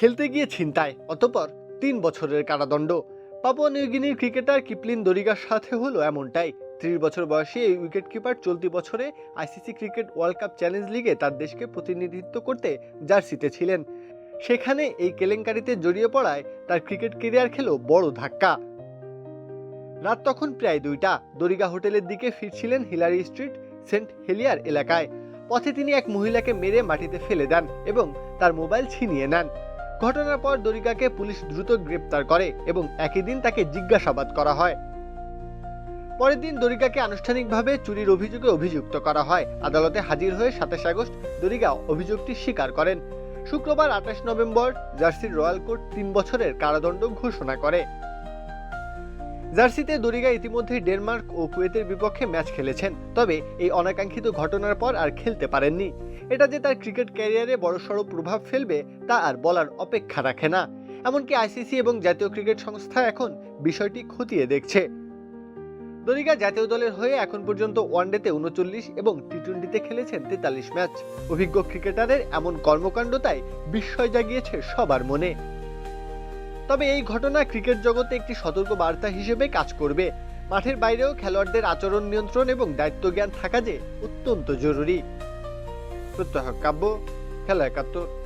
খেলতে গিয়ে ছিনতাই, অতপর তিন বছরের কারাদণ্ড। পাপুয়া নিউগিনির ক্রিকেটার কিপলিন দরিগার সাথে হলো এমনটাই। ত্রিশ বছর বয়সী এই উইকেট কিপার চলতি বছরে ICC cricket world cup challenge লিগে তার দেশকে প্রতিনিধিত্ব করতে জার্সিতে ছিলেন। সেখানে এই কেলেঙ্কারিতে জড়িয়ে পড়ায় তার ক্রিকেট কেরিয়ার খেলো বড় ধাক্কা। রাত তখন প্রায় দুইটা, দরিগা হোটেলের দিকে ফিরছিলেন হিলারি স্ট্রিট, সেন্ট হেলিয়ার এলাকায়। পথে তিনি এক মহিলাকে মেরে মাটিতে ফেলে দেন এবং তার মোবাইল ছিনিয়ে নেন। ঘটনার পর দরিকাকে পুলিশ দ্রুত গ্রেপ্তার করে এবং একই দিন তাকে জিজ্ঞাসাবাদ করা হয়। পরের দিন দরিকাকে আনুষ্ঠানিকভাবে চুরির অভিযোগে অভিযুক্ত করা হয়। আদালতে হাজির হয়ে সাতাশ আগস্ট দরিকা অভিযোগটি স্বীকার করেন। শুক্রবার আঠাশ নভেম্বর জার্সির রয়্যাল কোর্ট তিন বছরের কারাদণ্ড ঘোষণা করে। জার্সিতে দরিগা ইতিমধ্যে ডেনমার্ক ও কুয়েতের বিপক্ষে ম্যাচ খেলেছেন। তবে এই অনাকাঙ্ক্ষিত ঘটনার পর আর খেলতে পারেননি। এটা যে তার ক্রিকেট ক্যারিয়ারে বড়সড় প্রভাব ফেলবে, তা আর বলার অপেক্ষা রাখে না। এমনকি আইসিসি এবং জাতীয় ক্রিকেট সংস্থা এখন বিষয়টি খতিয়ে দেখছে। দরিগা জাতীয় দলের হয়ে এখন পর্যন্ত ওয়ানডেতে উনচল্লিশ এবং টি টোয়েন্টিতে খেলেছেন তেতাল্লিশ ম্যাচ। অভিজ্ঞ ক্রিকেটারের এমন কর্মকাণ্ডতাই বিস্ময় জাগিয়েছে সবার মনে। তবে এই ঘটনা ক্রিকেট জগতে একটি সতর্ক বার্তা হিসেবে কাজ করবে। মাঠের বাইরেও খেলোয়াড়দের আচরণ নিয়ন্ত্রণ এবং দায়িত্ব জ্ঞান থাকা যে অত্যন্ত জরুরি। প্রত্যহ কাব্য, খেলা একাত্তর।